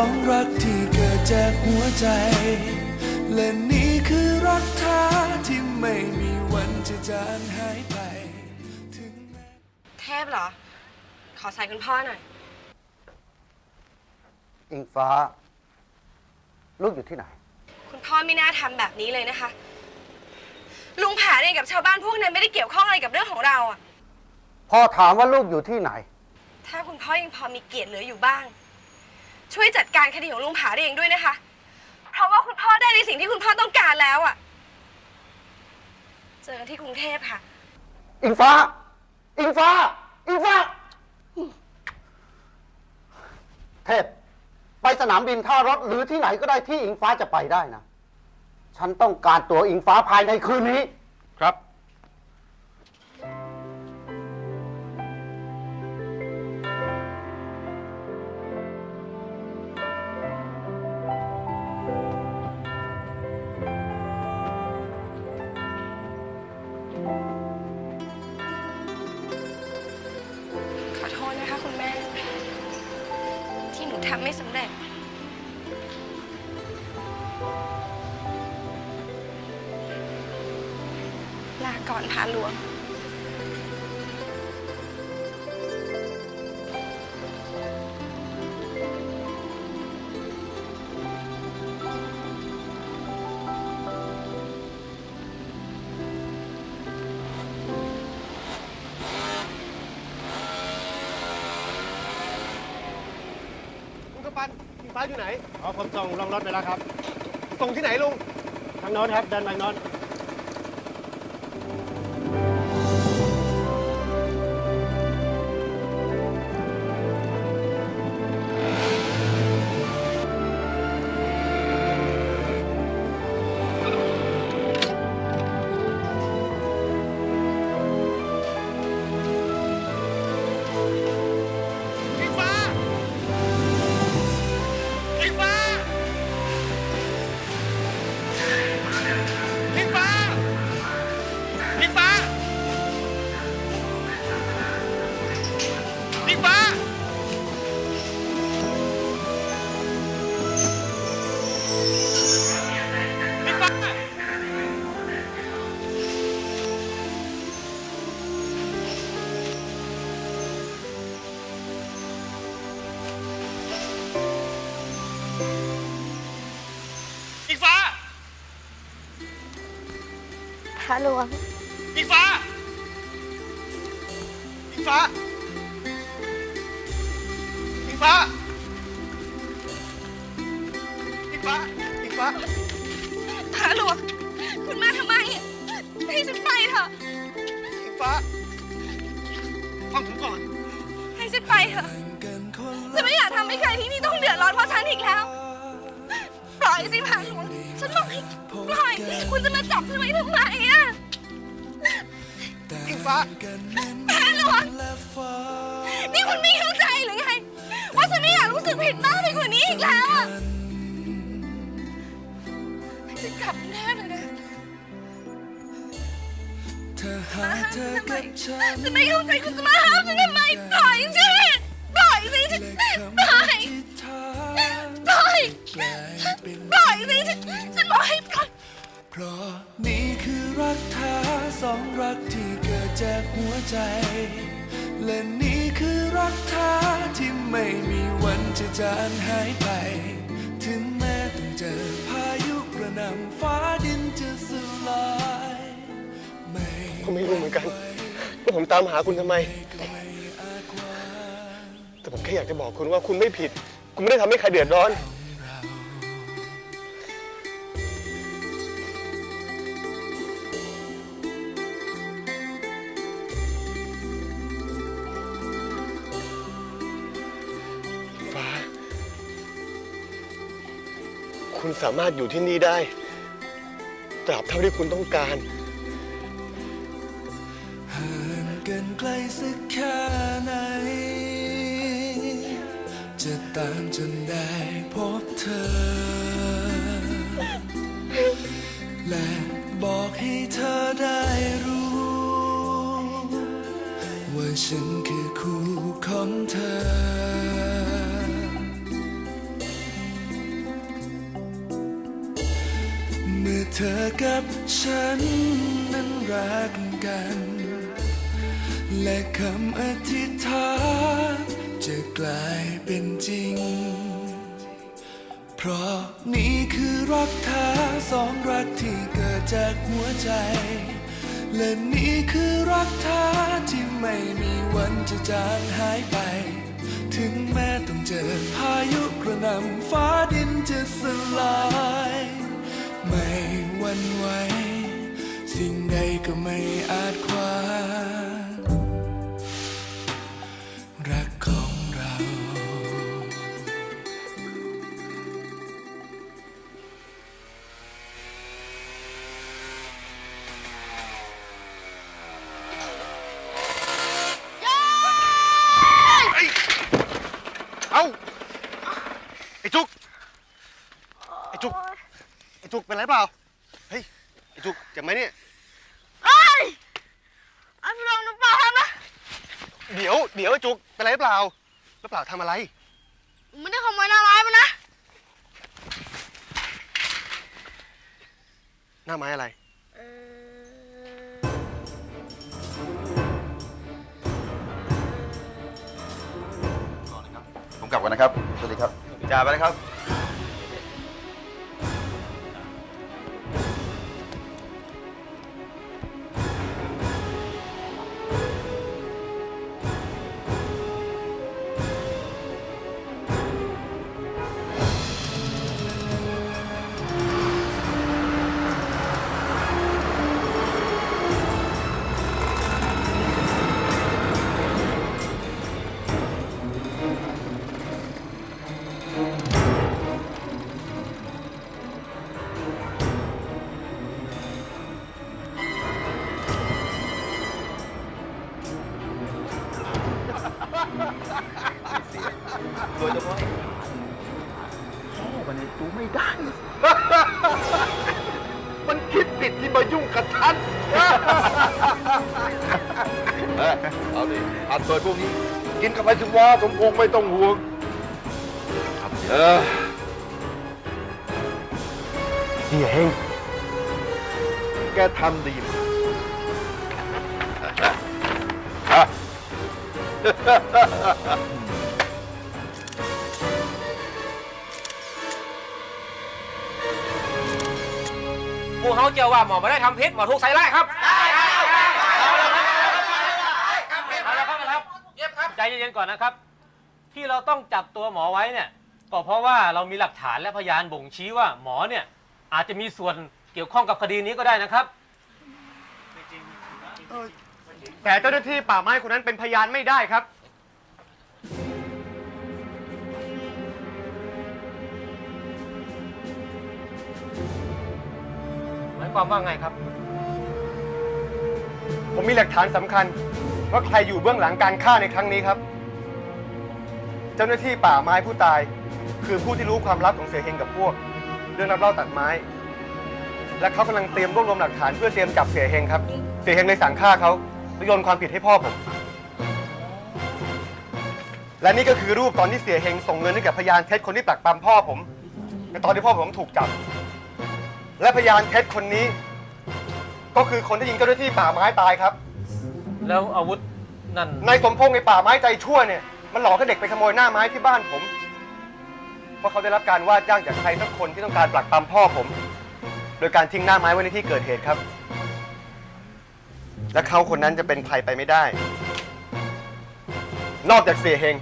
องรักที่เกิดจากหัวใจ และนี่คือรักแท้ที่ไม่มีวันจะจางหายไป ถึงแม้เทพเหรอ ขอใส่คุณพ่อหน่อย อิงฟ้า ลูกอยู่ที่ไหน คุณพ่อไม่น่าทำแบบนี้เลยนะคะ ลุงผาเองกับชาวบ้านพวกนั้นไม่ได้เกี่ยวข้องอะไรกับเรื่องของเราอะพ่อถามว่าลูกอยู่ที่ไหน ถ้าคุณพ่อยังพอมีเกียรติเหลืออยู่บ้าง ช่วยจัดการคดีของลุงผาเองด้วยนะคะ เพราะว่าคุณพ่อได้ในสิ่งที่คุณพ่อต้องการแล้วอะเจอกันที่กรุงเทพค่ะ อิงฟ้า อิงฟ้า อิงฟ้า เทพ ไปสนามบินท่ารถหรือที่ไหนก็ได้ที่อิงฟ้าจะไปได้นะ ฉันต้องการตัวอิงฟ้าภายในคืนนี้ ทำไม่สำเร็จ ลาก่อนพาหลวงาอยู่ไหน อ๋อผมส่งลงรถไปแล้วครับ ส่งที่ไหนลุง ทางโน้นครับเดินไปทางโน้น อิงฟ้า อิงฟ้า อิงฟ้า พระหลวง อิงฟ้า อิงฟ้าอิง ฟ้าอิงฟ้าอิงฟ้าพระหลวงคุณมาทำไม ให้ฉันไปเถอะอิงฟ้าฟังผมก่อน ให้ฉันไปเถอะกันคนฉันไม่อยากทำให้ใครที่นี่ต้องเดือดร้อนเพราะฉันอีกแล้ว ปล่อยสิพระหลวง ฉันบอกให้ปล่อย คุณจะมาจับฉันไว้ทำไมอะอิงฟ้า ผิดมากไปกว่านี้อีกแล้วอะให้ฉันกลับแน่เลยนะเธอหาเธอกับฉันฉันไม่เข้าใจคุณจะมาห้ามฉันทำไมปล่อยสิปล่อยสิฉันและปคำล่อยที่เธอปล่อยกลายเป็นปล่อยสิฉันฉันบอกให้ปล่อยเพราะนี่คือรักแท้สองรักที่เกิดจากหัวใจ และนี่คือรักแท้ที่ไม่มีวัน จางหายไป ถึงแม้ต้องเจอพายุกระหน่ำฟ้าดินจะสลายไม่ผมไม่รู้เหมือนกันว่าผมตามหาคุณทำไม แต่ผมแค่อยากจะบอกคุณว่าคุณไม่ผิด คุณไม่ได้ทำให้ใครเดือดร้อน สามารถอยู่ที่นี่ได้ ตราบเท่าที่คุณต้องการห่างกันไกลสักแค่ไหน จะตามจนได้พบเธอ และบอกให้เธอได้รู้ ว่าฉันคือคู่ของเธอ เธอกับฉันนั้นรักกัน และคำอธิษฐานจะกลายเป็นจริง เพราะนี่คือรักแท้สองรักที่เกิดจากหัวใจ และนี่คือรักแท้ที่ไม่มีวันจะจางหายไป ถึงแม้ต้องเจอพายุกระหน่ำฟ้าดินจะสลาย นไหวสิ่งใดก็ไม่อาจขวางรักของเรา เอ้า ไอ้จุก ไอ้จุก ไอ้จุกเป็นไรเปล่า เจ็บไหมเนี่ยอันลองหรือเปล่านะเดี๋ยว เดี๋ยวไอ้จุก เป็นไรเปล่าแล้วเปล่าทำอะไรผมไม่ได้ขโมยหน้าไม้มันนะ หน้าไม้อะไรผมกลับก่อนนะครับ สวัสดีครับจ่าไปนะครับ ที่มายุ่งกับฉัน เอ้ยเอาดิอัดเปิดพวกนี้ กินกับไปสิวะสมพงษ์ไม่ต้องห่วงเออเสียเฮงแกทำดีมากอะ หมอไม่ได้ทำพิษหมอถูกใส่ไล่ครับเอาละครับเอาละครับเย็บครับใจเย็นๆก่อนนะครับ ที่เราต้องจับตัวหมอไว้เนี่ย ก็เพราะว่าเรามีหลักฐานและพยานบ่งชี้ว่าหมอเนี่ยอาจจะมีส่วนเกี่ยวข้องกับคดีนี้ก็ได้นะครับ แต่เจ้าหน้าที่ป่าไม้คนนั้นเป็นพยานไม่ได้ครับ ความว่าไงครับ ผมมีหลักฐานสำคัญ ว่าใครอยู่เบื้องหลังการฆ่าในครั้งนี้ครับ เจ้าหน้าที่ป่าไม้ผู้ตาย คือผู้ที่รู้ความลับของเสียเฮงกับพวก เรื่องรับเล่าตัดไม้ และเขากำลังเตรียมรวบรวมหลักฐานเพื่อเตรียมจับเสียเฮงครับ เสียเฮงเลยสั่งฆ่าเขาและโยนความผิดให้พ่อผม และนี่ก็คือรูปตอนที่เสียเฮงส่งเงินให้กับพยานเท็จคนที่ปลักปั๊มพ่อผมในตอนที่พ่อผมถูกจับ และพยานเท็จคนนี้ ก็คือคนที่ยิงเจ้าหน้าที่ป่าไม้ตายครับ แล้วอาวุธนั่นนายสมพงษ์ในป่าไม้ใจชั่วเนี่ย มันหลอกให้เด็กไปขโมยหน้าไม้ที่บ้านผม เพราะเขาได้รับการว่าจ้างจากใครสักคนที่ต้องการปลักปั๊มพ่อผม โดยการทิ้งหน้าไม้ไว้ในที่เกิดเหตุครับ และเขาคนนั้นจะเป็นใครไปไม่ได้ นอกจากเสียเฮง